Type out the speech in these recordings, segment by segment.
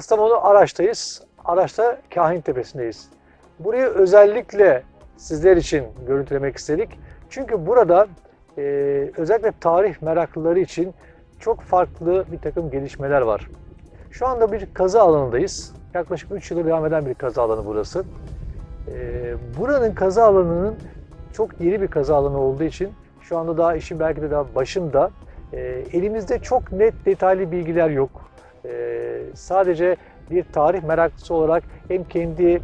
Kastamonu Araç'tayız. Araç'ta Kahin Tepesi'ndeyiz. Burayı özellikle sizler için görüntülemek istedik. Çünkü burada e, özellikle tarih meraklıları için çok farklı bir takım gelişmeler var. Şu anda bir kazı alanındayız. Yaklaşık 3 yıldır devam eden bir kazı alanı burası. E, buranın kazı alanının çok yeni bir kazı alanı olduğu için şu anda daha işin belki de daha başında e, elimizde çok net detaylı bilgiler yok. E, sadece bir tarih meraklısı olarak hem kendi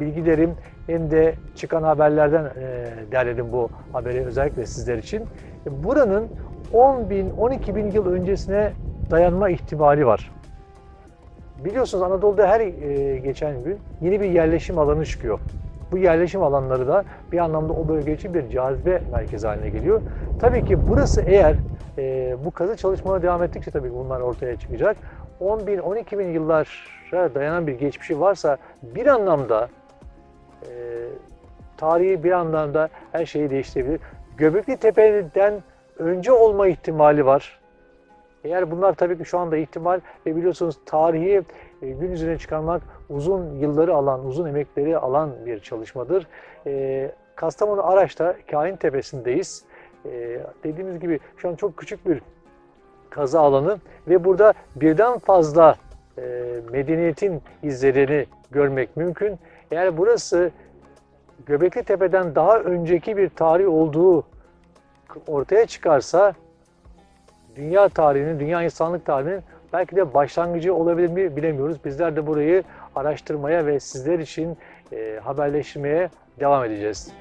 bilgilerim hem de çıkan haberlerden e, derledim bu haberi özellikle sizler için. E, Buranın 10 bin, 12 bin yıl öncesine dayanma ihtimali var. Biliyorsunuz Anadolu'da her e, geçen gün yeni bir yerleşim alanı çıkıyor. Bu yerleşim alanları da bir anlamda o bölge için bir cazibe merkezi haline geliyor. Tabii ki burası eğer e, bu kazı çalışmaları devam ettikçe tabii bunlar ortaya çıkacak. 10 bin, 12 bin yıllara dayanan bir geçmişi varsa bir anlamda e, tarihi bir anlamda her şeyi değiştirebilir. Göbekli Tepe'den önce olma ihtimali var. Eğer bunlar tabii ki şu anda ihtimal ve biliyorsunuz tarihi e, gün yüzüne çıkarmak uzun yılları alan, uzun emekleri alan bir çalışmadır. E, Kastamonu Araç'ta Kahin Tepesi'ndeyiz. E, dediğimiz gibi şu an çok küçük bir kazı alanı ve burada birden fazla e, medeniyetin izlerini görmek mümkün. Eğer burası Göbekli Tepe'den daha önceki bir tarih olduğu ortaya çıkarsa dünya tarihinin, dünya insanlık tarihinin belki de başlangıcı olabilir mi bilemiyoruz. Bizler de burayı araştırmaya ve sizler için e, haberleştirmeye devam edeceğiz.